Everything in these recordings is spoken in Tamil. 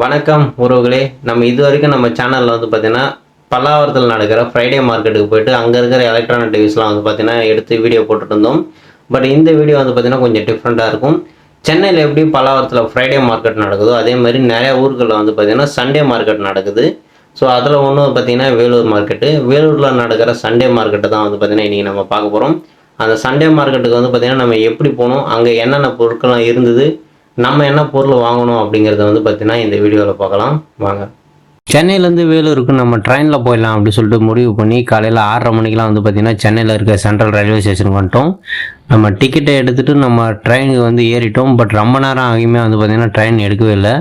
வணக்கம் உறவுகளே. நம்ம இது வரைக்கும் நம்ம சேனலில் வந்து பார்த்தீங்கன்னா பல்லாவரத்தில் நடக்கிற ஃப்ரைடே மார்க்கெட்டுக்கு போயிட்டு அங்கே இருக்கிற எலக்ட்ரானிக் டிவிஸ்லாம் வந்து பார்த்தீங்கன்னா எடுத்து வீடியோ போட்டுட்டு இருந்தோம். பட் இந்த வீடியோ வந்து பார்த்தீங்கன்னா கொஞ்சம் டிஃப்ரெண்ட்டாக இருக்கும். சென்னையில் எப்படி பல்லாவரத்தில் ஃப்ரைடே மார்க்கெட் நடக்குதோ அதே மாதிரி நிறைய ஊர்களில் வந்து பார்த்திங்கன்னா சண்டே மார்க்கெட் நடக்குது. ஸோ அதில் ஒன்று பார்த்தீங்கன்னா வேலூர் மார்க்கெட்டு வேலூரில் நடக்கிற சண்டே மார்க்கெட்டை தான் வந்து பார்த்தீங்கன்னா இன்றைக்கி நம்ம பார்க்க போகிறோம் அந்த சண்டே மார்க்கெட்டுக்கு வந்து பார்த்திங்கன்னா நம்ம எப்படி போகணும் அங்கே என்னென்ன பொருட்கள்லாம் இருந்தது நம்ம என்ன பொருள் வாங்கணும் அப்படிங்கிறத வந்து பார்த்தீங்கன்னா இந்த வீடியோவில் பார்க்கலாம். வாங்க. சென்னையிலேருந்து வேலூருக்கு நம்ம ட்ரெயினில் போயிடலாம் அப்படின்னு சொல்லிட்டு முடிவு பண்ணி காலையில் ஆறரை மணிக்கெலாம் வந்து பார்த்திங்கன்னா சென்னையில் இருக்க சென்ட்ரல் ரயில்வே ஸ்டேஷனுக்கு வந்துட்டோம். நம்ம டிக்கெட்டை எடுத்துகிட்டு நம்ம ட்ரெயினுக்கு வந்து ஏறிட்டோம். பட் ரொம்ப நேரம் ஆகியுமே வந்து பார்த்திங்கன்னா ட்ரெயின் எடுக்கவே இல்லை.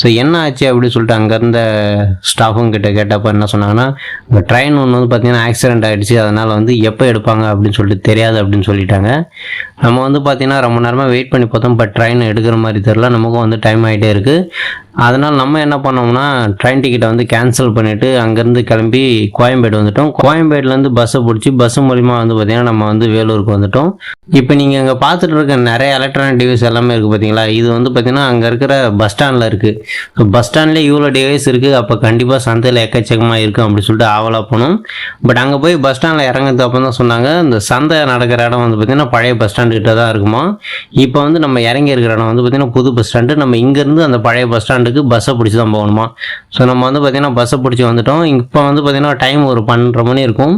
ஸோ என்ன ஆச்சு அப்படின்னு சொல்லிட்டு அங்கேருந்த ஸ்டாஃபும் கிட்ட கேட்டப்போ என்ன சொன்னாங்கன்னா இந்த ட்ரெயின் ஒன்று வந்து பார்த்திங்கன்னா ஆக்சிடென்ட் ஆகிடுச்சு அதனால் வந்து எப்போ எடுப்பாங்க? அப்படின்னு சொல்லிட்டு தெரியாது அப்படின்னு சொல்லிட்டாங்க. நம்ம வந்து பார்த்திங்கன்னா ரொம்ப நேரமாக வெயிட் பண்ணி பார்த்தோம். பட் ட்ரெயின் எடுக்கிற மாதிரி தெரில நமக்கும் வந்து டைம் ஆகிட்டே இருக்குது அதனால் நம்ம என்ன பண்ணோம்னா ட்ரெயின் டிக்கெட்டை வந்து கேன்சல் பண்ணிவிட்டு அங்கேருந்து கிளம்பி கோயம்பேடு வந்துட்டோம். கோயம்பேடுலேருந்து பஸ்ஸை பிடிச்சி பஸ் மூலிமா வந்து பார்த்திங்கன்னா நம்ம வந்து வேலூருக்கு வந்துட்டோம். இப்போ நீங்கள் இங்கே பார்த்துட்டு இருக்க நிறைய எலக்ட்ரானிக் டிவைஸ் எல்லாமே இருக்குது பார்த்தீங்களா இது வந்து பார்த்திங்கன்னா அங்கே இருக்கிற பஸ் ஸ்டாண்டில் இருக்குது பஸ் ஸ்டாண்ட்லேயே இவ்வளோ டிவைஸ் இருக்குது அப்போ கண்டிப்பாக சந்தையில் எக்கச்சக்கமாக இருக்கும் அப்படின்னு சொல்லிட்டு ஆவலாக போனோம். பட் அங்கே போய் பஸ் ஸ்டாண்டில் இறங்குறது அப்போ தான் சொன்னாங்க இந்த சந்தை நடக்கிற இடம் வந்து பார்த்திங்கன்னா பழைய பஸ் ஸ்டாண்டு கிட்ட தான் இருக்குமா? இப்போ வந்து நம்ம இறங்கி இருக்கிற இடம் வந்து பார்த்திங்கன்னா புது பஸ் ஸ்டாண்டு நம்ம இங்கேருந்து அந்த பழைய பஸ் ஸ்டாண்டுக்கு பஸ்ஸை பிடிச்சி தான் போகணுமா? ஸோ நம்ம வந்து பார்த்திங்கன்னா பஸ்ஸை பிடிச்சி வந்துட்டோம். இப்போ வந்து பார்த்திங்கன்னா டைம் ஒரு பன்னெண்டரை மணி இருக்கும்.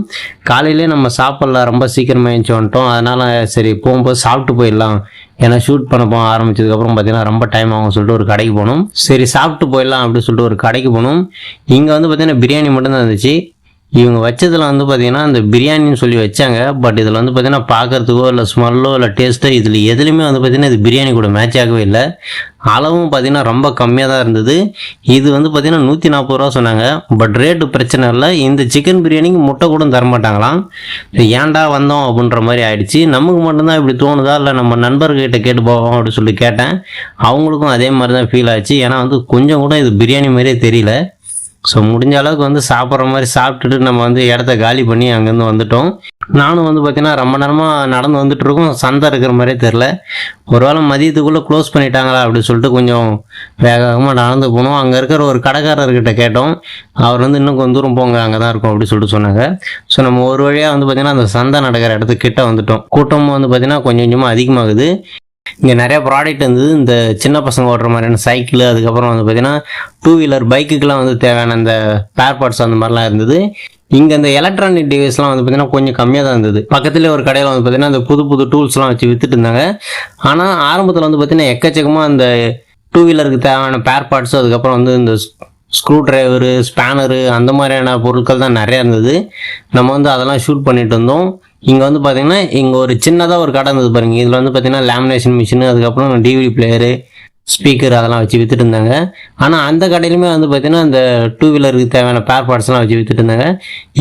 காலையிலே நம்ம சாப்பிட்லாம் ரொம்ப சீக்கிரமாக எழுந்துச்சு வந்துட்டோம். அதனால் சரி போகும்போது சாப்பிட்டு போயிடலாம். ஏன்னா ஷூட் பண்ண போக ஆரம்பிச்சதுக்கப்புறம் பார்த்தீங்கன்னா ரொம்ப டைம் ஆகும் சொல்லிட்டு ஒரு கடைக்கு போனோம். சரி சாப்பிட்டு போயிடலாம் அப்படின்னு சொல்லிட்டு ஒரு கடைக்கு போனோம். இங்கே வந்து பார்த்தீங்கன்னா பிரியாணி மட்டும்தான் இருந்துச்சு. இவங்க வச்சதில் வந்து பார்த்தீங்கன்னா அந்த பிரியாணின்னு சொல்லி வச்சாங்க. பட் இதில் வந்து பார்த்திங்கன்னா பார்க்குறதுக்கோ இல்லை ஸ்மெல்லோ இல்லை டேஸ்ட்டோ இதில் எதுலையுமே வந்து பார்த்தீங்கன்னா இது பிரியாணி கூட மேட்ச் ஆகவே இல்லை. அளவும் பார்த்தீங்கன்னா ரொம்ப கம்மியாக தான் இருந்தது. இது வந்து பார்த்தீங்கன்னா நூற்றி நாற்பது ரூபா சொன்னாங்க. பட் ரேட்டு பிரச்சனை இல்லை. இந்த சிக்கன் பிரியாணிக்கு முட்டை கூட தரமாட்டாங்களாம். ஏன்டா வந்தோம் அப்படின்ற மாதிரி ஆயிடுச்சு. நமக்கு மட்டும்தான் இப்படி தோணுதா? இல்லை நம்ம நண்பர்கிட்ட கேட்டு போவோம் அப்படின்னு சொல்லி கேட்டேன். அவங்களுக்கும் அதே மாதிரி தான் ஃபீல் ஆச்சு. ஏன்னா வந்து கொஞ்சம் கூட இது பிரியாணி மாதிரியே தெரியல. ஸோ முடிஞ்ச அளவுக்கு வந்து சாப்பிட்ற மாதிரி சாப்பிட்டுட்டு நம்ம வந்து இடத்த காலி பண்ணி அங்கேருந்து வந்துட்டோம். நானும் வந்து பார்த்தீங்கன்னா ரொம்ப நேரமாக நடந்து வந்துட்டு இருக்கோம் சந்தை இருக்கிற மாதிரியே தெரில ஒரு வேளை மதியத்துக்குள்ளே க்ளோஸ் பண்ணிட்டாங்களா அப்படின்னு சொல்லிட்டு கொஞ்சம் வேக வேகமாக நடந்து போனோம். அங்கே இருக்கிற ஒரு கடைக்காரர்கிட்ட கேட்டோம். அவர் வந்து இன்னும் கொஞ்சம் தூரம் போங்க அங்கே தான் இருக்கும் அப்படின்னு சொல்லிட்டு சொன்னாங்க. ஸோ நம்ம ஒரு வழியாக வந்து பார்த்தீங்கன்னா அந்த சந்தை நடக்கிற இடத்துக்கிட்ட வந்துட்டோம். கூட்டமும் வந்து பார்த்தீங்கன்னா கொஞ்சம் கொஞ்சமாக அதிகமாகுது. இங்கே நிறைய ப்ராடக்ட் இருந்தது இந்த சின்ன பசங்க ஓட்டுற மாதிரியான சைக்கிள் அதுக்கப்புறம் வந்து பார்த்தீங்கன்னா டூ வீலர் பைக்குக்கெலாம் வந்து தேவையான அந்த பேர் பார்ட்ஸ் அந்த மாதிரிலாம் இருந்தது. இங்கே இந்த எலக்ட்ரானிக் டிவைஸ்லாம் வந்து பார்த்தீங்கன்னா கொஞ்சம் கம்மியாக தான் இருந்தது. பக்கத்துலேயே ஒரு கடையில் வந்து பார்த்தீங்கன்னா அந்த புது புது டூல்ஸ்லாம் வச்சு வித்துட்டு இருந்தாங்க. ஆனால் ஆரம்பத்தில் வந்து பார்த்தீங்கன்னா எக்கச்சக்கமாக அந்த டூ வீலருக்கு தேவையான பேர் பார்ட்ஸ் அதுக்கப்புறம் வந்து இந்த ஸ்க்ரூ டிரைவரு ஸ்பேனரு அந்த மாதிரியான பொருட்கள் தான் நிறையா இருந்தது. நம்ம வந்து அதெல்லாம் ஷூட் பண்ணிட்டு இருந்தோம். இங்கே வந்து பார்த்தீங்கன்னா இங்கே ஒரு சின்னதாக ஒரு கடை இருந்தது பாருங்கள் இதில் வந்து பார்த்தீங்கன்னா லேமினேஷன் மிஷின் அதுக்கப்புறம் டிவிடி பிளேயரு ஸ்பீக்கர் அதெல்லாம் வச்சு வித்துட்டு இருந்தாங்க. ஆனால் அந்த கடையிலுமே வந்து பார்த்தீங்கன்னா அந்த டூ வீலருக்கு தேவையான பேர் பார்ட்ஸ்லாம் வச்சு வித்துட்டு இருந்தாங்க.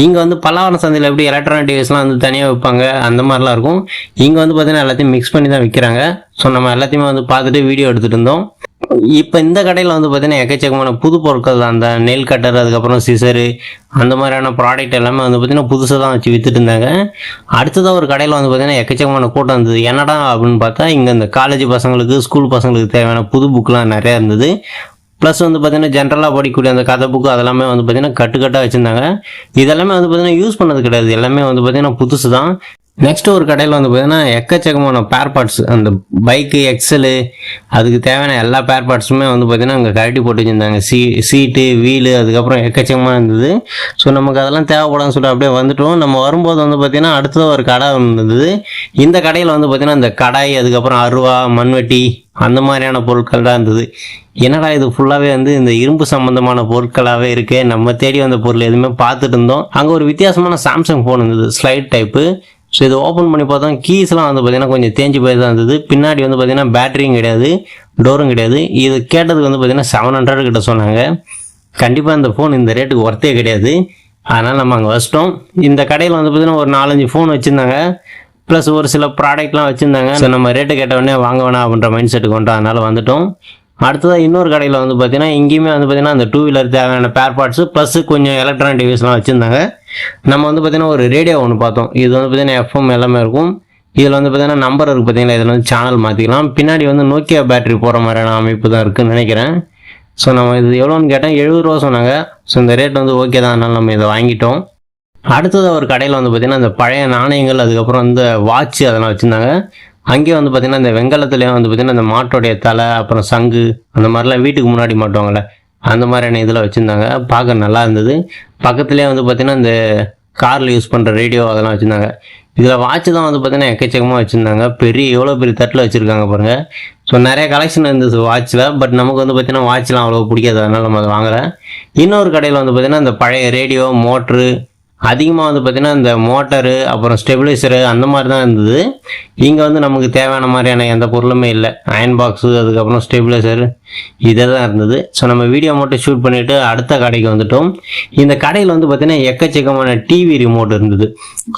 இங்கே வந்து பல்லாவரம் சந்தையில் எப்படி எலக்ட்ரானிக் டிவைஸ்லாம் வந்து தனியாக விற்பாங்க அந்த மாதிரிலாம் இருக்கும். இங்கே வந்து பார்த்தீங்கன்னா எல்லாத்தையும் மிக்ஸ் பண்ணி தான் விற்கிறாங்க ஸோ நம்ம எல்லாத்தையுமே வந்து பார்த்துட்டு வீடியோ எடுத்துகிட்டு இருந்தோம். இப்போ இந்த கடையில் வந்து பார்த்தீங்கன்னா எக்கச்சக்கமான புது பொருட்கள் தான். அந்த நெல் கட்டர் அதுக்கப்புறம் சிசரு அந்த மாதிரியான ப்ராடக்ட் எல்லாமே வந்து பார்த்தீங்கன்னா புதுசாக தான் வச்சு விற்றுட்டு இருந்தாங்க. அடுத்ததாக ஒரு கடையில் வந்து பார்த்தீங்கன்னா எக்கச்சக்கமான கூட்டம் இருந்தது என்னடா அப்படின்னு பார்த்தா இங்கே இந்த காலேஜ் பசங்களுக்கு ஸ்கூல் பசங்களுக்கு தேவையான புது புக்கெலாம் நிறையா இருந்தது. ப்ளஸ் வந்து பார்த்தீங்கன்னா ஜென்ரலாக படிக்கக்கூடிய அந்த கதை புக்கு அதெல்லாமே வந்து பார்த்தீங்கன்னா கட்டுக்கட்டாக வச்சுருந்தாங்க. இதெல்லாமே வந்து பார்த்தீங்கன்னா யூஸ் பண்ணது கிடையாது. எல்லாமே வந்து பார்த்தீங்கன்னா புதுசு தான் நெக்ஸ்ட் ஒரு கடையில் வந்து பார்த்தீங்கன்னா எக்கச்சக்கமான பேர் பார்ட்ஸ் அந்த பைக்கு எக்ஸலு அதுக்கு தேவையான எல்லா பேர் பார்ட்ஸுமே வந்து பார்த்தீங்கன்னா அங்கே கழட்டி போட்டு வச்சுருந்தாங்க. சீ சீட்டு வீலு அதுக்கப்புறம் எக்கச்சக்கமாக இருந்தது. ஸோ நமக்கு அதெல்லாம் தேவைப்படாதுன்னு சொல்லிட்டு அப்படியே வந்துட்டோம். நம்ம வரும்போது வந்து பார்த்திங்கன்னா அடுத்தது ஒரு கடை இருந்தது. இந்த கடையில் வந்து பார்த்திங்கன்னா இந்த கடாய் அதுக்கப்புறம் அருவா மண்வெட்டி அந்த மாதிரியான பொருட்கள் தான் இருந்தது. என்னடா இது ஃபுல்லாகவே வந்து இந்த இரும்பு சம்மந்தமான பொருட்களாகவே இருக்குது நம்ம தேடி வந்த பொருள் எதுவுமே பார்த்துட்டு இருந்தோம். அங்கே ஒரு வித்தியாசமான சாம்சங் ஃபோன் இருந்தது ஸ்லைட் டைப்பு ஸோ இதை ஓப்பன் பண்ணி பார்த்தா கீஸ்லாம் வந்து பார்த்தீங்கன்னா கொஞ்சம் தேஞ்சு போய் தான் இருந்தது. பின்னாடி வந்து பார்த்திங்கன்னா பேட்டரியும் கிடையாது டோரும் கிடையாது. இது கேட்டதுக்கு வந்து பார்த்திங்கன்னா செவன் ஹண்ட்ரட் கிட்ட சொன்னாங்க. கண்டிப்பாக இந்த ஃபோன் இந்த ரேட்டுக்கு ஒர்த்தே கிடையாது. அதனால் நம்ம அங்கே வச்சிட்டோம். இந்த கடையில் வந்து பார்த்தீங்கன்னா ஒரு நாலஞ்சு ஃபோன் வச்சுருந்தாங்க. ப்ளஸ் ஒரு சில ப்ராடக்ட்லாம் வச்சுருந்தாங்க. ஸோ நம்ம ரேட்டு கேட்டவுடனே வாங்க வேணாம் அப்படின்ற மைண்ட் செட்டுக்கு வந்துட்டோம். அதனால் வந்துட்டோம். அடுத்ததாக இன்னொரு கடையில் வந்து பார்த்தீங்கன்னா இங்கேயுமே வந்து பார்த்தீங்கன்னா அந்த டூ வீலர் தேவையான பேர் பார்ட்ஸு ப்ளஸ் கொஞ்சம் எலக்ட்ரானிக் டிவைஸ்லாம் வச்சுருந்தாங்க. நம்ம வந்து பார்த்தீங்கன்னா ஒரு ரேடியோ ஒன்று பார்த்தோம். இது வந்து பார்த்தீங்கன்னா எஃப்எம் எல்லாமே இருக்கும். இதில் வந்து பார்த்தீங்கன்னா நம்பர் இருக்குது பார்த்தீங்களா இதில் வந்து சேனல் மாற்றிக்கலாம் பின்னாடி வந்து நோக்கியா பேட்டரி போகிற மாதிரியான அமைப்பு தான் இருக்குன்னு நினைக்கிறேன். ஸோ நம்ம இது எவ்வளோன்னு கேட்டால் எழுபது ரூபா சொன்னாங்க. ஸோ இந்த ரேட் வந்து ஓகே தான். அதனால நம்ம இதை வாங்கிட்டோம். அடுத்தது ஒரு கடையில் வந்து பார்த்திங்கன்னா அந்த பழைய நாணயங்கள் அதுக்கப்புறம் வந்து வாட்ச் அதெல்லாம் வச்சுருந்தாங்க. அங்கேயே வந்து பார்த்திங்கன்னா இந்த வெங்கலத்துலேயே வந்து பார்த்திங்கன்னா இந்த மாட்டோடைய தலை அப்புறம் சங்கு அந்த மாதிரிலாம் வீட்டுக்கு முன்னாடி மாட்டுவாங்கள்ல அந்த மாதிரியான இதில் வச்சுருந்தாங்க. பார்க்க நல்லா இருந்தது. பக்கத்துலேயே வந்து பார்த்திங்கன்னா இந்த காரில் யூஸ் பண்ணுற ரேடியோ அதெல்லாம் வச்சுருந்தாங்க. இதில் வாட்ச் தான் வந்து பார்த்திங்கன்னா எக்கச்சக்கமாக வச்சுருந்தாங்க. பெரிய எவ்வளோ பெரிய தட்டில் வச்சுருக்காங்க பாருங்கள் ஸோ நிறைய கலெக்ஷன் இருந்தது வாட்சில் பட் நமக்கு வந்து பார்த்தீங்கன்னா வாட்ச்லாம் அவ்வளோ பிடிக்காது. அதனால் நம்ம அதை வாங்கலை. இன்னொரு கடையில் வந்து பார்த்திங்கன்னா இந்த பழைய ரேடியோ மோட்ரு அதிகமாக வந்து பார்த்திங்கன்னா இந்த மோட்டரு அப்புறம் ஸ்டெபிலைசரு அந்த மாதிரி தான் இருந்தது. இங்கே வந்து நமக்கு தேவையான மாதிரியான எந்த பொருளுமே இல்லை. அயன் பாக்ஸு அதுக்கப்புறம் ஸ்டெபிலைசர் இதே தான் இருந்தது. ஸோ நம்ம வீடியோ மட்டும் ஷூட் பண்ணிவிட்டு அடுத்த கடைக்கு வந்துட்டோம். இந்த கடையில் வந்து பார்த்திங்கன்னா எக்கச்சக்கமான டிவி ரிமோட் இருந்தது.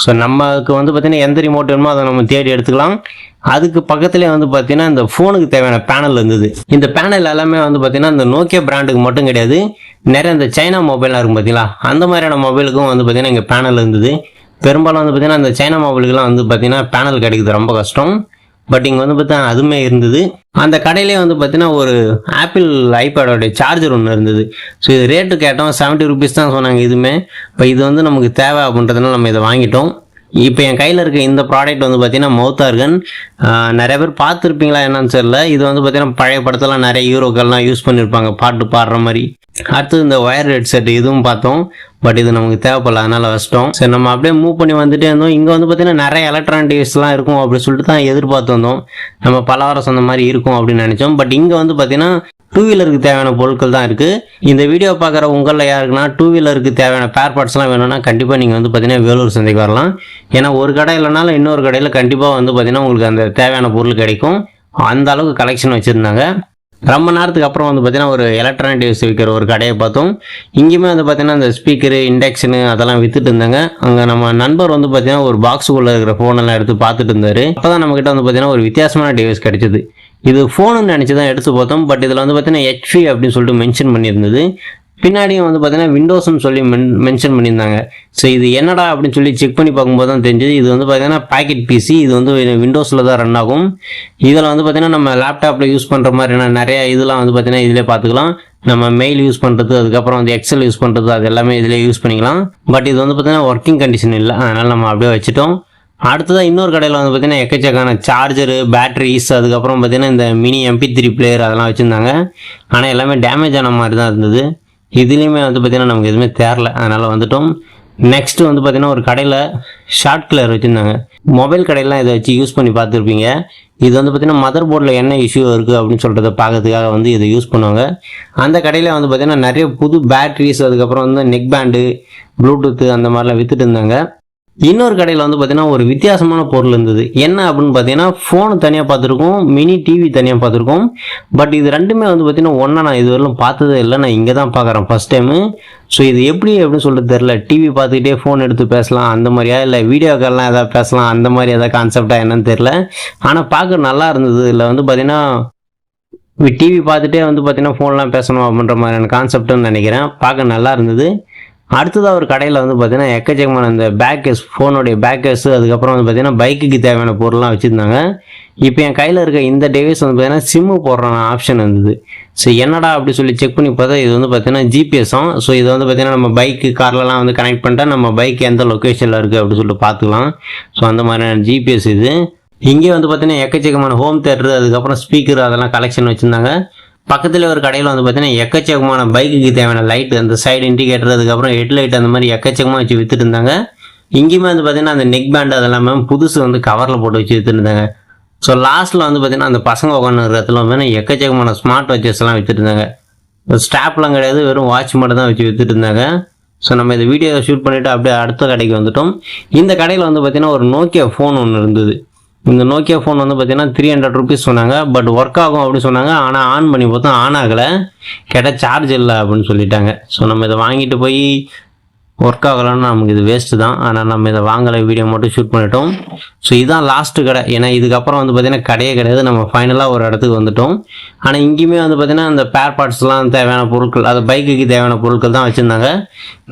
ஸோ நமக்கு வந்து பார்த்திங்கன்னா எந்த ரிமோட் வேணுமோ அதை நம்ம தேடி எடுத்துக்கலாம். அதுக்கு பக்கத்துலேயே வந்து பார்த்தீங்கன்னா இந்த ஃபோனுக்கு தேவையான பேனல் இருந்தது. இந்த பேனல் எல்லாமே வந்து பார்த்தீங்கன்னா இந்த நோக்கியா பிராண்டுக்கு மட்டும் கிடையாது. நிறைய இந்த சைனா மொபைல்லாம் இருக்கும் பார்த்தீங்களா அந்த மாதிரியான மொபைலுக்கும் வந்து பார்த்தீங்கன்னா இங்கே பேனல் இருந்தது. பெரும்பாலும் வந்து பார்த்தீங்கன்னா இந்த சைனா மொபைலுக்குலாம் வந்து பார்த்தீங்கன்னா பேனல் கிடைக்கிறது ரொம்ப கஷ்டம். பட் இங்கே வந்து பார்த்தா அதுவுமே இருந்தது. அந்த கடையிலே வந்து பார்த்தீங்கன்னா ஒரு ஆப்பிள் ஐபேடோடைய சார்ஜர் ஒன்று இருந்தது. ஸோ இது ரேட்டு கேட்டோம். செவன்ட்டி ருபீஸ் தான் சொன்னாங்க. இதுவுமே. இப்போ இது வந்து நமக்கு தேவை அப்படின்றதுனால நம்ம இதை வாங்கிட்டோம். இப்போ என் கையில் இருக்க இந்த ப்ராடக்ட் வந்து பார்த்தீங்கன்னா மவுத்தார்கன் நிறைய பேர் பார்த்துருப்பீங்களா என்னன்னு தெரியல. இது வந்து பார்த்தீங்கன்னா பழைய படத்தெல்லாம் நிறைய ஹீரோக்கள்லாம் யூஸ் பண்ணியிருப்பாங்க பாட்டு பாடுற மாதிரி. அடுத்தது இந்த ஒயர் ஹெட்செட் இதுவும் பார்த்தோம். பட் இது நமக்கு தேவைப்படல அதனால வச்சிட்டோம். சரி நம்ம அப்படியே மூவ் பண்ணி வந்துட்டே இருந்தோம். இங்கே வந்து பார்த்தீங்கன்னா நிறைய எலக்ட்ரானிக் இருக்கும் அப்படின்னு சொல்லிட்டு தான் எதிர்பார்த்து வந்தோம். நம்ம பலவரம் சொந்த மாதிரி இருக்கும் அப்படின்னு நினச்சோம். பட் இங்கே வந்து பார்த்தீங்கன்னா டூ வீலருக்கு தேவையான பொருட்கள் தான் இருக்குது இந்த வீடியோ பார்க்குற உங்களில் யாருக்குன்னா டூ வீலருக்கு தேவையான பேர் பார்ட்ஸ்லாம் வேணும்னா கண்டிப்பாக நீங்கள் வந்து பார்த்தீங்கன்னா வேலூர் சந்தைக்கு வரலாம். ஏன்னா ஒரு கடை இல்லைனாலும் இன்னொரு கடையில் கண்டிப்பாக வந்து பார்த்தீங்கன்னா உங்களுக்கு அந்த தேவையான பொருள் கிடைக்கும். அந்த அளவுக்கு கலெக்ஷன் வச்சுருந்தாங்க. ரொம்ப நேரத்துக்கு அப்புறம் வந்து பார்த்தீங்கன்னா ஒரு எலக்ட்ரானிக் டிவைஸ் விற்கிற ஒரு கடையை பார்த்தோம். இங்கேயுமே வந்து பார்த்தீங்கன்னா அந்த ஸ்பீக்கரு இண்டக்ஷனு அதெல்லாம் வித்துட்டு இருந்தாங்க. அங்கே நம்ம நண்பர் வந்து பார்த்தீங்கன்னா ஒரு பாக்ஸுக்குள்ளே இருக்கிற ஃபோனெல்லாம் எடுத்து பார்த்துட்டு இருந்தார். அப்போ தான் நம்மக்கிட்ட வந்து பார்த்தீங்கன்னா ஒரு வித்தியாசமான டிவைஸ் கிடைச்சிது. இது ஃபோனுன்னு நினச்சி தான் எடுத்து பார்த்தோம். பட் இதில் வந்து பார்த்தீங்கன்னா ஹெச்பி அப்படின்னு சொல்லிட்டு மென்ஷன் பண்ணியிருந்தது. பின்னாடியும் வந்து பார்த்தீங்கன்னா விண்டோஸ்னு சொல்லி மென் மென்ஷன் பண்ணியிருந்தாங்க. ஸோ இது என்னடா அப்படின்னு சொல்லி செக் பண்ணி பார்க்கும்போது தான் தெரிஞ்சது. இது வந்து பார்த்தீங்கன்னா பாக்கெட் பிசி இது வந்து விண்டோஸில் தான் ரன் ஆகும். இதில் வந்து பார்த்தீங்கன்னா நம்ம லேப்டாப்பில் யூஸ் பண்ணுற மாதிரியான நிறையா இதெல்லாம் வந்து பார்த்தீங்கன்னா இதிலே பார்த்துக்கலாம். நம்ம மெயில் யூஸ் பண்ணுறது அதுக்கப்புறம் வந்து எக்ஸல் யூஸ் பண்ணுறது அது எல்லாமே இதிலே யூஸ் பண்ணிக்கலாம். பட் இது வந்து பார்த்தீங்கன்னா ஒர்க்கிங் கண்டிஷன் இல்லை. அதனால் நம்ம அப்படியே வச்சுட்டோம். அடுத்ததாக இன்னொரு கடையில் வந்து பார்த்தீங்கன்னா எக்கச்சக்கான சார்ஜரு பேட்டரிஸ் அதுக்கப்புறம் பார்த்தீங்கன்னா இந்த மினி எம்பி த்ரீ பிளேயர் அதெல்லாம் வச்சுருந்தாங்க. ஆனால் எல்லாமே டேமேஜ் ஆன மாதிரி தான் இருந்தது. இதுலேயுமே வந்து பார்த்திங்கன்னா நமக்கு எதுவுமே தேரல. அதனால் வந்துட்டோம். நெக்ஸ்ட் வந்து பார்த்தீங்கன்னா ஒரு கடையில் ஷார்ட் கிளர் வச்சுருந்தாங்க. மொபைல் கடையிலாம் இதை வச்சு யூஸ் பண்ணி பார்த்துருப்பீங்க. இது வந்து பார்த்தீங்கன்னா மதர் போர்டில் என்ன இஷ்யூ இருக்குது அப்படின்னு சொல்கிறத பார்க்கறதுக்காக வந்து இதை யூஸ் பண்ணுவாங்க. அந்த கடையில் வந்து பார்த்திங்கன்னா நிறைய புது பேட்ரிஸ் அதுக்கப்புறம் வந்து நெக் பேண்டு ப்ளூடூத்து அந்த மாதிரிலாம் விற்றுட்டு இருந்தாங்க. இன்னொரு கடையில் வந்து பார்த்தீங்கன்னா ஒரு வித்தியாசமான பொருள் இருந்தது. என்ன அப்படின்னு பார்த்தீங்கன்னா ஃபோனு தனியாக பார்த்துருக்கோம் மினி டிவி தனியாக பார்த்துருக்கோம் பட் இது ரெண்டுமே வந்து பார்த்தீங்கன்னா ஒன்றா நான் இதுவரையிலும் பார்த்ததே இல்லை. நான் இங்கே தான் பார்க்குறேன் ஃபஸ்ட் டைமு ஸோ இது எப்படி அப்படின்னு சொல்லிட்டு தெரில டிவி பார்த்துக்கிட்டே ஃபோன் எடுத்து பேசலாம். அந்த மாதிரியா? இல்லை வீடியோ கால்லாம் எதாவது பேசலாம். அந்த மாதிரி எதாவது கான்செப்டாக என்னன்னு தெரில ஆனால் பார்க்க நல்லா இருந்தது. இல்லை வந்து பார்த்தீங்கன்னா டிவி பார்த்துட்டே வந்து பார்த்தீங்கன்னா ஃபோன்லாம் பேசணும் அப்படின்ற மாதிரியான கான்செப்ட்னு நினைக்கிறேன். பார்க்க நல்லா இருந்தது. அடுத்ததாக ஒரு கடையில் வந்து பார்த்தீங்கன்னா எக்கச்சக்கமான அந்த பேக் கேஸ் ஃபோனுடைய பேக்கர்ஸ் அதுக்கப்புறம் வந்து பார்த்தீங்கன்னா பைக்குக்கு தேவையான பொருள்லாம் வச்சுருந்தாங்க. இப்போ என் கையில் இருக்க இந்த டிவைஸ் வந்து பார்த்தீங்கன்னா சிம்மு போடுற ஆப்ஷன் இருந்தது. ஸோ என்னடா அப்படி சொல்லி செக் பண்ணி பார்த்தா இது வந்து பார்த்தீங்கன்னா ஜிபிஎஸ்ஸும் ஸோ இது வந்து பார்த்தீங்கன்னா நம்ம பைக்கு கார்லலாம் வந்து கனெக்ட் பண்ணிட்டா நம்ம பைக் எந்த லொக்கேஷனில் இருக்குது அப்படின்னு சொல்லிட்டு பார்த்துக்கலாம். ஸோ அந்த மாதிரியான ஜிபிஎஸ் இது. இங்கே வந்து பார்த்தீங்கன்னா எக்கச்சக்கமான ஹோம் தேட்டர் அதுக்கப்புறம் ஸ்பீக்கர் அதெல்லாம் கலெக்ஷன் வச்சுருந்தாங்க. பக்கத்தில் ஒரு கடையில் வந்து பார்த்தீங்கன்னா எக்கச்சக்கமான பைக்குக்கு தேவையான லைட் அந்த சைடு இண்டிகேட்டர் அதுக்கப்புறம் ஹெட்லைட் அந்த மாதிரி எக்கச்சக்கமாக வச்சு விற்றுருந்தாங்க இருந்தாங்க. இங்கேயுமே வந்து பார்த்தீங்கன்னா அந்த நெக் பேண்ட் அதெல்லாமே புதுசு வந்து கவரில் போட்டு வச்சு விற்றுருந்தாங்க ஸோ லாஸ்ட்டில் வந்து பார்த்தீங்கன்னா அந்த பசங்க உட்காந்து இடத்துல வந்து எக்கச்சக்கமான ஸ்மார்ட் வாட்சஸ் எல்லாம் ஸ்டாப்லாம் கிடையாது வெறும் வாட்ச் மட்டும் தான் வச்சு வித்துட்டு இருந்தாங்க. ஸோ நம்ம இந்த வீடியோ ஷூட் பண்ணிவிட்டு அப்படியே அடுத்த கடைக்கு வந்துட்டோம். இந்த கடையில் வந்து பார்த்திங்கன்னா ஒரு நோக்கியா ஃபோன் ஒன்று இருந்தது. இந்த நோக்கியா ஃபோன் வந்து பார்த்தீங்கன்னா த்ரீ ஹண்ட்ரட் ருபீஸ் சொன்னாங்க. பட் ஒர்க் ஆகும் அப்படின்னு சொன்னாங்க. ஆனால் ஆன் பண்ணி பார்த்தோம் ஆன் ஆகலை. கேட்டால் சார்ஜ் இல்லை அப்படின்னு சொல்லிட்டாங்க. ஸோ நம்ம இதை வாங்கிட்டு போய் ஒர்க் ஆகலைன்னா நமக்கு இது வேஸ்ட்டு தான். ஆனால் நம்ம இதை வாங்கலை வீடியோ மட்டும் ஷூட் பண்ணிட்டோம். ஸோ இதுதான் லாஸ்ட்டு கடை. ஏன்னா இதுக்கப்புறம் வந்து பார்த்திங்கன்னா கடையே கிடையாது. நம்ம ஃபைனலாக ஒரு இடத்துக்கு வந்துட்டோம். ஆனால் இங்கேயுமே வந்து பார்த்தீங்கன்னா அந்த பேர் பார்ட்ஸ்லாம் தேவையான பொருட்கள் அது பைக்குக்கு தேவையான பொருட்கள் தான் வச்சுருந்தாங்க.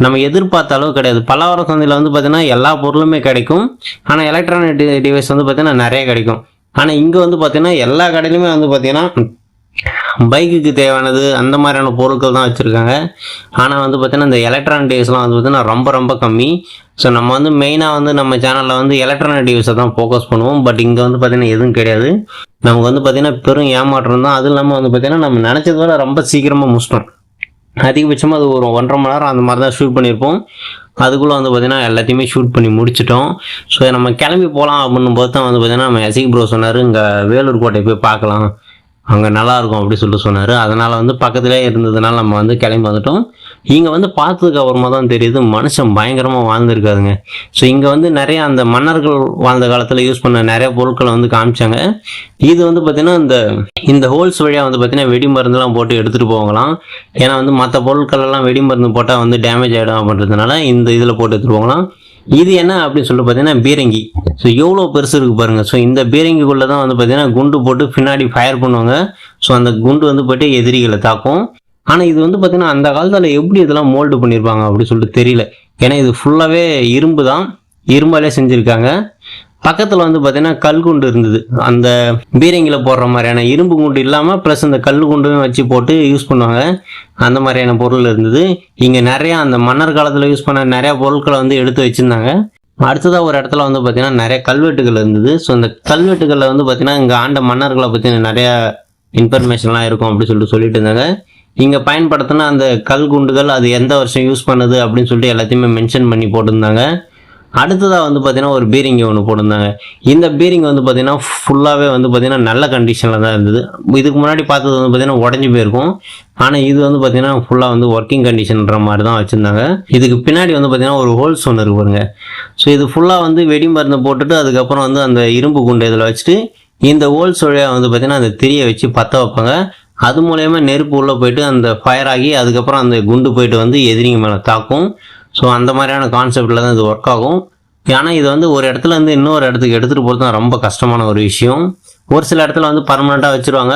நம்ம எதிர்பார்த்த அளவு கிடையாது. பலவர சந்தையில் வந்து பார்த்தீங்கன்னா எல்லா பொருளுமே கிடைக்கும். ஆனால் எலக்ட்ரானிக் டிவைஸ் வந்து பார்த்திங்கன்னா நிறைய கிடைக்கும். ஆனால் இங்கே வந்து பார்த்தீங்கன்னா எல்லா கடையிலுமே வந்து பார்த்திங்கன்னா பைக்குக்கு தேவையானது அந்த மாதிரியான பொருட்கள் தான் வச்சுருக்காங்க. ஆனால் வந்து பார்த்தீங்கன்னா இந்த எலக்ட்ரானிக் டிவைஸ்லாம் வந்து பார்த்திங்கன்னா ரொம்ப ரொம்ப கம்மி. ஸோ நம்ம வந்து மெயினாக வந்து நம்ம சேனலில் வந்து எலக்ட்ரானிக் டிவைஸை தான் ஃபோக்கஸ் பண்ணுவோம். பட் இங்கே வந்து பார்த்தீங்கன்னா எதுவும் கிடையாது. நமக்கு வந்து பார்த்திங்கன்னா பெரும் ஏமாற்றம் தான். அதுவும் இல்லாமல் வந்து பார்த்தீங்கன்னா நம்ம நினச்சத விட ரொம்ப சீக்கிரமாக முடிச்சிட்டோம். அதிகபட்சமாக அது ஒரு ஒன்றரை மணி நேரம் அந்த மாதிரி தான் ஷூட் பண்ணியிருப்போம். அதுக்குள்ளே வந்து பார்த்தீங்கன்னா எல்லாத்தையுமே ஷூட் பண்ணி முடிச்சிட்டோம். ஸோ நம்ம கிளம்பி போகலாம் அப்படின்னும் போது தான் வந்து பார்த்தீங்கன்னா நம்ம எசிக் ப்ரோ சொன்னார். இங்கே வேலூர் கோட்டை போய் பார்க்கலாம். அங்கே நல்லாயிருக்கும் அப்படி சொல்லிட்டு சொன்னார். அதனால் வந்து பக்கத்திலே இருந்ததுனால நம்ம வந்து கிளம்பி வந்துட்டோம். இங்கே வந்து பார்த்ததுக்கு அப்புறமா தான் தெரியுது மனுஷன் பயங்கரமாக வாழ்ந்துருக்காதுங்க ஸோ இங்கே வந்து நிறைய அந்த மன்னர்கள் வாழ்ந்த காலத்தில் யூஸ் பண்ண நிறைய பொருட்களை வந்து காமிச்சாங்க. இது வந்து பார்த்திங்கன்னா இந்த இந்த ஹோல்ஸ் வழியாக வந்து பார்த்திங்கன்னா வெடி மருந்துலாம் போட்டு எடுத்துகிட்டு போவாங்களாம் ஏன்னா வந்து மற்ற பொருட்கள் எல்லாம் வெடி மருந்து போட்டால் வந்து டேமேஜ் ஆகிடும் அப்படின்றதுனால இந்த இதில் போட்டு எடுத்துகிட்டு போகலாம். இது என்ன அப்படின்னு சொல்லிட்டு பார்த்தீங்கன்னா பீரங்கி. ஸோ எவ்வளோ பெருசு இருக்குது பாருங்கள் ஸோ இந்த பீரங்கிக்குள்ளே தான் வந்து பார்த்தீங்கன்னா குண்டு போட்டு பின்னாடி ஃபயர் பண்ணுவாங்க. ஸோ அந்த குண்டு வந்து போயிட்டு எதிரிகளை தாக்கும். ஆனால் இது வந்து பார்த்தீங்கன்னா அந்த காலத்தில் எப்படி இதெல்லாம் மோல்டு பண்ணியிருப்பாங்க அப்படின்னு சொல்லிட்டு தெரியல. ஏன்னா இது ஃபுல்லாகவே இரும்பு தான் இரும்பாலே செஞ்சுருக்காங்க. பக்கத்தில் வந்து பார்த்தீங்கன்னா கல் குண்டு இருந்தது. அந்த பீரங்கியில் போடுற மாதிரியான இரும்பு குண்டு இல்லாமல் ப்ளஸ் அந்த கல் குண்டும் வச்சு போட்டு யூஸ் பண்ணுவாங்க. அந்த மாதிரியான பொருள் இருந்தது. இங்கே நிறையா அந்த மன்னர் காலத்தில் யூஸ் பண்ண நிறையா பொருட்களை வந்து எடுத்து வச்சுருந்தாங்க. அடுத்ததாக ஒரு இடத்துல வந்து பார்த்தீங்கன்னா நிறைய கல்வெட்டுகள் இருந்தது. ஸோ அந்த கல்வெட்டுகளில் வந்து பார்த்தீங்கன்னா இங்கே ஆண்ட மன்னர்களை பற்றின நிறையா இன்ஃபர்மேஷன்லாம் இருக்கும் அப்படின்னு சொல்லிட்டு சொல்லிட்டு இருந்தாங்க. இங்கே பயன்படுத்தின அந்த கல் குண்டுகள் அது எந்த வருஷம் யூஸ் பண்ணுது அப்படின்னு சொல்லிட்டு எல்லாத்தையுமே மென்ஷன் பண்ணி போட்டிருந்தாங்க. அடுத்ததாக வந்து பார்த்தீங்கன்னா ஒரு பீரிங் ஒன்று போட்டிருந்தாங்க. இந்த பீரிங் வந்து பார்த்தீங்கன்னா ஃபுல்லாகவே வந்து பார்த்தீங்கன்னா நல்ல கண்டிஷனில் தான் இருந்தது. இதுக்கு முன்னாடி பார்த்தது வந்து பார்த்தீங்கன்னா உடஞ்சி போயிருக்கும். ஆனால் இது வந்து பார்த்தீங்கன்னா ஃபுல்லாக வந்து ஒர்க்கிங் கண்டிஷன்ற மாதிரி தான் வச்சுருந்தாங்க. இதுக்கு பின்னாடி வந்து பார்த்தீங்கன்னா ஒரு ஹோல்ஸ் ஒன்று இருக்கு பாருங்க. ஸோ இது ஃபுல்லாக வந்து வெடி மருந்து போட்டுட்டு அதுக்கப்புறம் வந்து அந்த இரும்பு குண்டு இதில் வச்சுட்டு இந்த ஹோல்ஸ் வழியாக வந்து பார்த்தீங்கன்னா அந்த திரியை வச்சு பற்ற வைப்பாங்க. அது மூலயமா நெருப்பு உள்ளே போயிட்டு அந்த ஃபயர் ஆகி அதுக்கப்புறம் அந்த குண்டு போயிட்டு வந்து எதிரிங்க மேலே தாக்கும். ஸோ அந்த மாதிரியான கான்செப்டில் தான் இது ஒர்க் ஆகும். ஏன்னா இது வந்து ஒரு இடத்துல இருந்து இன்னொரு இடத்துக்கு எடுத்துகிட்டு போகிறது தான் ரொம்ப கஷ்டமான ஒரு விஷயம். ஒரு சில இடத்துல வந்து பர்மனெண்ட்டாக வச்சுருவாங்க.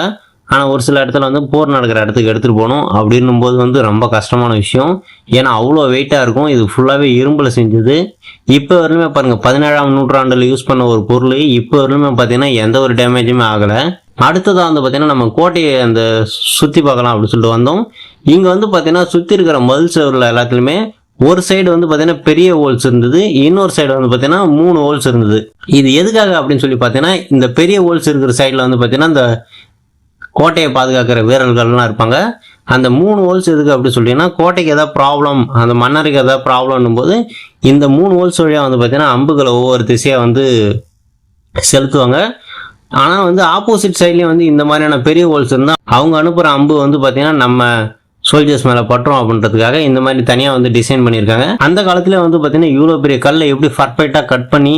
ஆனால் ஒரு சில இடத்துல வந்து போர் நடக்கிற இடத்துக்கு எடுத்துகிட்டு போகணும் அப்படின்னும் போது வந்து ரொம்ப கஷ்டமான விஷயம். ஏன்னா அவ்வளோ வெயிட்டாக இருக்கும். இது ஃபுல்லாகவே இரும்பில் செஞ்சது. இப்போ வரலுமே பாருங்கள் பதினேழாம் நூற்றாண்டில் யூஸ் பண்ண ஒரு பொருள். இப்போ வரலுமே பார்த்தீங்கன்னா எந்த ஒரு டேமேஜுமே ஆகலை. அடுத்ததாக வந்து பார்த்தீங்கன்னா நம்ம கோட்டையை அந்த சுற்றி பார்க்கலாம் அப்படின்னு சொல்லிட்டு வந்தோம். இங்கே வந்து பார்த்தீங்கன்னா சுற்றி இருக்கிற மதில் செவரில் எல்லாத்துலேயுமே ஒரு சைடு வந்து பார்த்தீங்கன்னா பெரிய ஹோல்ஸ் இருந்தது இன்னொரு சைடு வந்து பார்த்தீங்கன்னா மூணு ஹோல்ஸ் இருந்தது. இது எதுக்காக அப்படின்னு சொல்லி பார்த்தீங்கன்னா இந்த பெரிய ஹோல்ஸ் இருக்கிற சைடில் வந்து பார்த்தீங்கன்னா இந்த கோட்டையை பாதுகாக்கிற வீரர்கள்லாம் இருப்பாங்க. அந்த மூணு ஹோல்ஸ் எதுக்கு அப்படி சொல்லிங்கன்னா கோட்டைக்கு ஏதாவது ப்ராப்ளம் அந்த மன்னருக்கு ஏதாவது ப்ராப்ளம்னும் போது இந்த மூணு ஹோல்ஸ் வழியாக வந்து பார்த்தீங்கன்னா அம்புகளை ஒவ்வொரு திசையாக வந்து செலுத்துவாங்க. ஆனால் வந்து ஆப்போசிட் சைட்லேயும் வந்து இந்த மாதிரியான பெரிய ஹோல்ஸ் இருந்தால் அவங்க அனுப்புகிற அம்பு வந்து பார்த்தீங்கன்னா நம்ம சோல்ஜர்ஸ் மேலே பட்டுரும் அப்படின்றதுக்காக இந்த மாதிரி தனியாக வந்து டிசைன் பண்ணியிருக்காங்க. அந்த காலத்துல வந்து பார்த்தீங்கன்னா இவ்வளோ பெரிய கல்லை எப்படி பர்ஃபெக்டாக கட் பண்ணி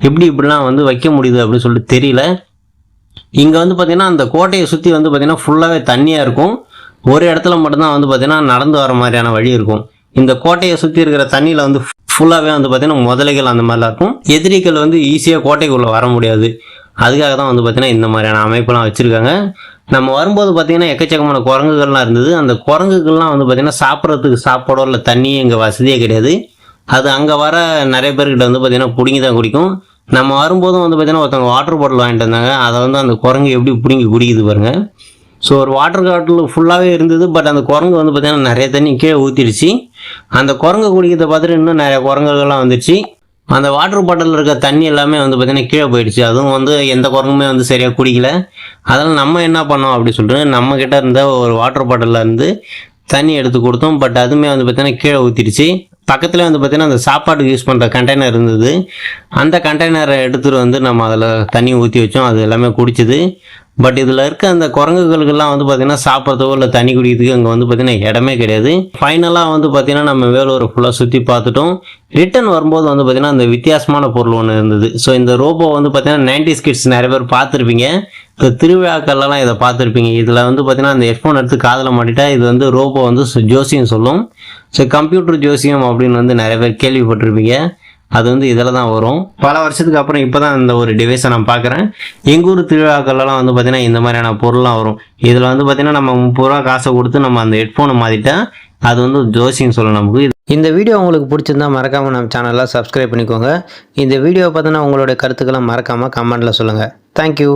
எப்படி இப்படிலாம் வந்து வைக்க முடியுது அப்படின்னு சொல்லிட்டு தெரியல. இங்கே வந்து பார்த்திங்கன்னா அந்த கோட்டையை சுற்றி வந்து பார்த்தீங்கன்னா ஃபுல்லாகவே தண்ணியாக இருக்கும். ஒரு இடத்துல மட்டும்தான் வந்து பார்த்திங்கன்னா நடந்து வர மாதிரியான வழி இருக்கும். இந்த கோட்டையை சுற்றி இருக்கிற தண்ணியில் வந்து ஃபுல்லாகவே வந்து பார்த்திங்கன்னா முதலைகள் அந்த மாதிரிலாம் இருக்கும். எதிரிகள் வந்து ஈஸியாக கோட்டைக்குள்ளே வர முடியாது. அதுக்காக தான் வந்து பார்த்திங்கன்னா இந்த மாதிரியான அமைப்பெல்லாம் வச்சுருக்காங்க. நம்ம வரும்போது பார்த்திங்கன்னா எக்கச்சக்கமான குரங்குகள்லாம் இருந்தது. அந்த குரங்குகள்லாம் வந்து பார்த்திங்கன்னா சாப்பிட்றதுக்கு சாப்பாடோ இல்லை தண்ணியும் இங்கே வசதியே கிடையாது. அது அங்கே வர நிறைய பேர்கிட்ட வந்து பார்த்திங்கன்னா பிடுங்கி தான் குடிக்கும். நம்ம வரும்போதும் வந்து பார்த்திங்கன்னா ஒருத்தவங்க வாட்டர் பாட்டில் வாங்கிட்டு வந்தாங்க. அதை வந்து அந்த குரங்கு எப்படி பிடுங்கி குடிக்குது பாருங்கள் ஸோ ஒரு வாட்டர் பாட்டில் ஃபுல்லாகவே இருந்தது. பட் அந்த குரங்கு வந்து பார்த்திங்கன்னா நிறைய தண்ணி கீழே ஊற்றிடுச்சு அந்த குரங்கு குடிக்கிறத பார்த்துட்டு இன்னும் நிறைய குரங்குகள்லாம் வந்துடுச்சு. அந்த வாட்டர் பாட்டிலில் இருக்க தண்ணி எல்லாமே வந்து பார்த்தீங்கன்னா கீழே போயிடுச்சு. அதுவும் வந்து எந்த குரங்குமே வந்து சரியாக குடிக்கல. அதனால் நம்ம என்ன பண்ணோம் அப்படின்னு சொல்லிட்டு நம்மக்கிட்ட இருந்த ஒரு வாட்டர் பாட்டிலில் இருந்து தண்ணி எடுத்து கொடுத்தோம். பட் அதுவுமே வந்து பார்த்தீங்கன்னா கீழே ஊற்றிடுச்சு பக்கத்தில் வந்து பார்த்திங்கன்னா அந்த சாப்பாட்டுக்கு யூஸ் பண்ணுற கண்டெய்னர் இருந்தது. அந்த கண்டெய்னரை எடுத்துகிட்டு வந்து நம்ம அதில் தண்ணி ஊற்றி வச்சோம். அது எல்லாமே குடிச்சிது. பட் இதில் இருக்க அந்த குரங்குகளுக்கெல்லாம் வந்து பார்த்தீங்கன்னா சாப்பிட்றதுக்கோ இல்லை தண்ணி குடிக்கிறதுக்கு அங்கே வந்து பார்த்திங்கன்னா இடமே கிடையாது. ஃபைனலாக வந்து பார்த்திங்கன்னா நம்ம வேலூரை ஃபுல்லாக சுற்றி பார்த்துட்டோம். ரிட்டர்ன் வரும்போது வந்து பார்த்தீங்கன்னா அந்த வித்தியாசமான பொருள் ஒன்று இருந்தது. ஸோ இந்த ரோபோ வந்து பார்த்தீங்கன்னா நைன்டி கிட்ஸ் நிறைய பேர் பார்த்துருப்பீங்க. இப்போ திருவிழாக்கள்லாம் இதை பார்த்துருப்பீங்க. இதில் வந்து பார்த்திங்கன்னா அந்த ஹெட்ஃபோன் எடுத்து காதில் மாட்டிட்டா இது வந்து ரோபோ வந்து சு- ஜோசியம் சொல்லும். ஸோ கம்ப்யூட்டர் ஜோசியம் அப்படின்னு வந்து நிறைய பேர் கேள்விப்பட்டிருப்பீங்க. அது வந்து இதில் தான் வரும். பல வருஷத்துக்கு அப்புறம் இப்போ தான் இந்த ஒரு டிவைஸை நான் பார்க்குறேன் எங்கள் ஊர் திருவிழாக்கள்லாம் வந்து பார்த்திங்கன்னா இந்த மாதிரியான பொருள்லாம் வரும். இதில் வந்து பார்த்திங்கன்னா நம்ம முப்பது ரூபா காசை கொடுத்து நம்ம அந்த ஹெட்ஃபோனை மாற்றிட்டா அது வந்து ஜோசின்னு சொல்லும் நமக்கு. இந்த வீடியோ உங்களுக்கு பிடிச்சிருந்தா மறக்காமல் நம்ம சேனலில் சப்ஸ்கிரைப் பண்ணிக்கோங்க. இந்த வீடியோ பார்த்தீங்கன்னா உங்களுடைய கருத்துக்களை மறக்காமல் கமெண்ட்டில் சொல்லுங்கள் தேங்க்யூ